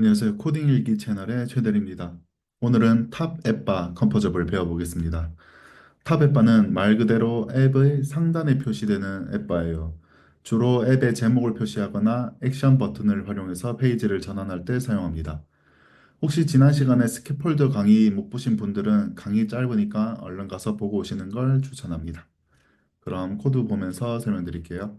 안녕하세요. 코딩 일기 채널의 최대리입니다. 오늘은 탑 앱바 컴포저블 배워보겠습니다. 탑 앱바는 말 그대로 앱의 상단에 표시되는 앱바예요. 주로 앱의 제목을 표시하거나 액션 버튼을 활용해서 페이지를 전환할 때 사용합니다. 혹시 지난 시간에 스캐폴더 강의 못 보신 분들은 강의 짧으니까 얼른 가서 보고 오시는 걸 추천합니다. 그럼 코드 보면서 설명드릴게요.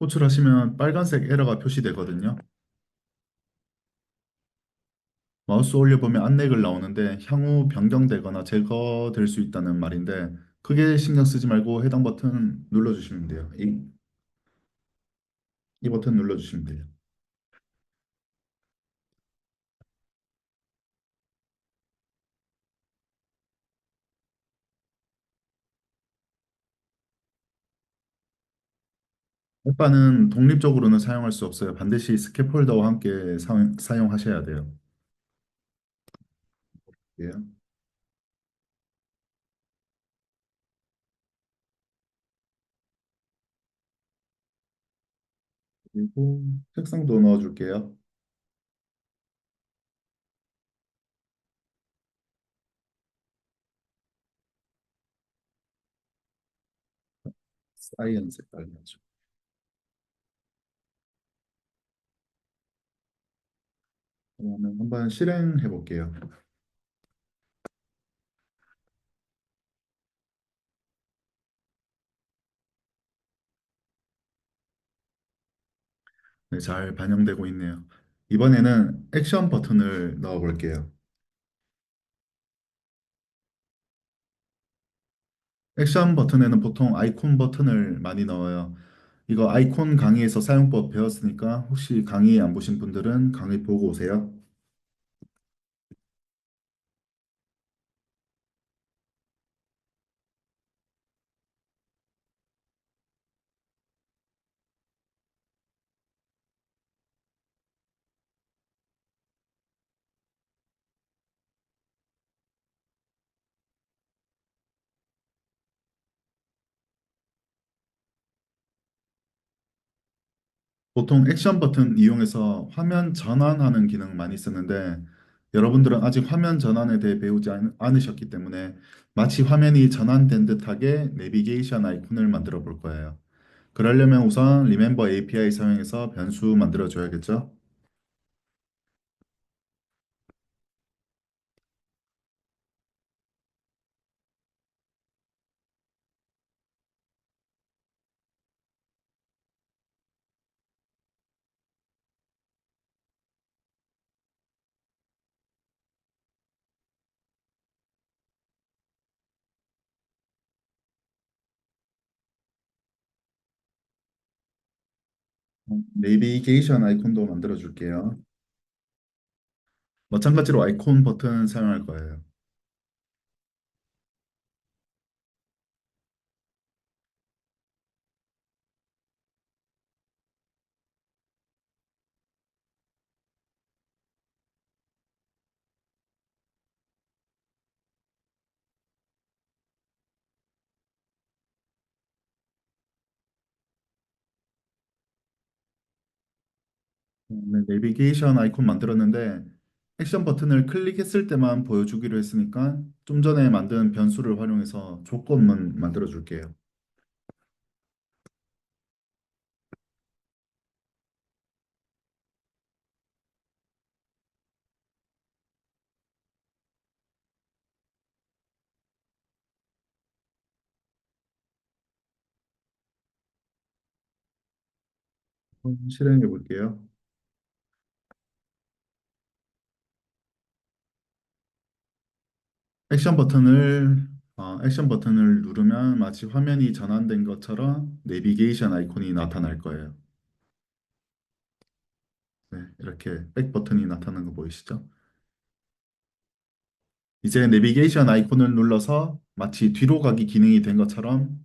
호출하시면 빨간색 에러가 표시되거든요. 마우스 올려보면 안내글 나오는데 향후 변경되거나 제거될 수 있다는 말인데 크게 신경 쓰지 말고 해당 버튼 눌러주시면 돼요. 이, 이 버튼 눌러주시면 돼요. 햇바는 독립적으로는 사용할 수 없어요. 반드시 스캐폴더와 함께 사, 사용하셔야 돼요. 예. 그리고 색상도 넣어줄게요. 사이언 색깔 넣어줘. 그러면 한번 실행해 볼게요. 네, 잘 반영되고 있네요. 이번에는 액션 버튼을 넣어 볼게요. 액션 버튼에는 보통 아이콘 버튼을 많이 넣어요. 이거 아이콘 강의에서 사용법 배웠으니까 혹시 강의 안 보신 분들은 강의 보고 오세요. 보통 액션 버튼 이용해서 화면 전환하는 기능 많이 쓰는데 여러분들은 아직 화면 전환에 대해 배우지 않, 않으셨기 때문에 마치 화면이 전환된 듯하게 내비게이션 아이콘을 만들어 볼 거예요. 그러려면 우선 Remember API 사용해서 변수 만들어 줘야겠죠? 내비게이션 아이콘도 만들어 줄게요. 마찬가지로 아이콘 버튼 사용할 거예요. 네, 내비게이션 아이콘 만들었는데 액션 버튼을 클릭했을 때만 보여주기로 했으니까 좀 전에 만든 변수를 활용해서 조건만 만들어 줄게요. 실행해 볼게요. 액션 버튼을 어, 액션 버튼을 누르면 마치 화면이 전환된 것처럼 내비게이션 아이콘이 나타날 거예요. 네, 이렇게 백 버튼이 나타나는 거 보이시죠? 이제 내비게이션 아이콘을 눌러서 마치 뒤로 가기 기능이 된 것처럼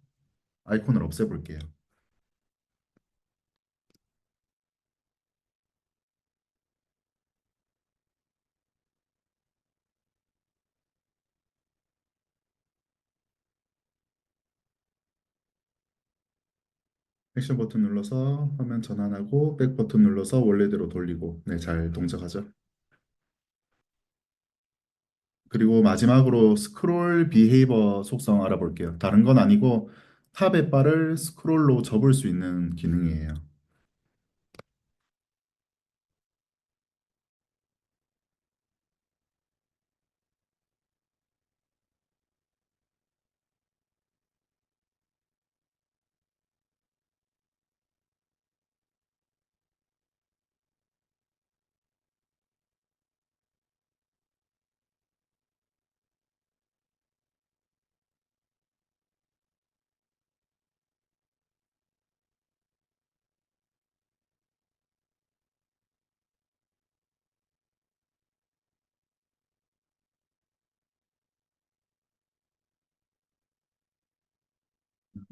아이콘을 없애볼게요. 액션 버튼 눌러서 화면 전환하고 백 버튼 눌러서 원래대로 돌리고 네, 잘 동작하죠. 그리고 마지막으로 스크롤 비헤이버 속성 알아볼게요. 다른 건 아니고 탑의 바를 스크롤로 접을 수 있는 기능이에요.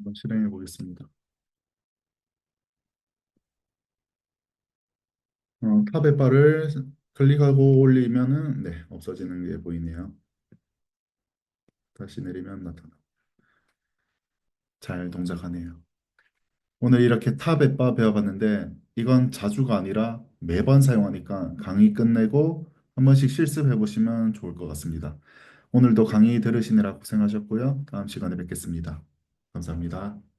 한번 실행해 보겠습니다. 어, 탑의 바를 클릭하고 올리면은 네, 없어지는 게 보이네요. 다시 내리면 나타나. 잘 동작하네요. 오늘 이렇게 탑 앱바 배워봤는데 이건 자주가 아니라 매번 사용하니까 강의 끝내고 한 번씩 실습해 보시면 좋을 것 같습니다. 오늘도 강의 들으시느라 고생하셨고요. 다음 시간에 뵙겠습니다. 감사합니다.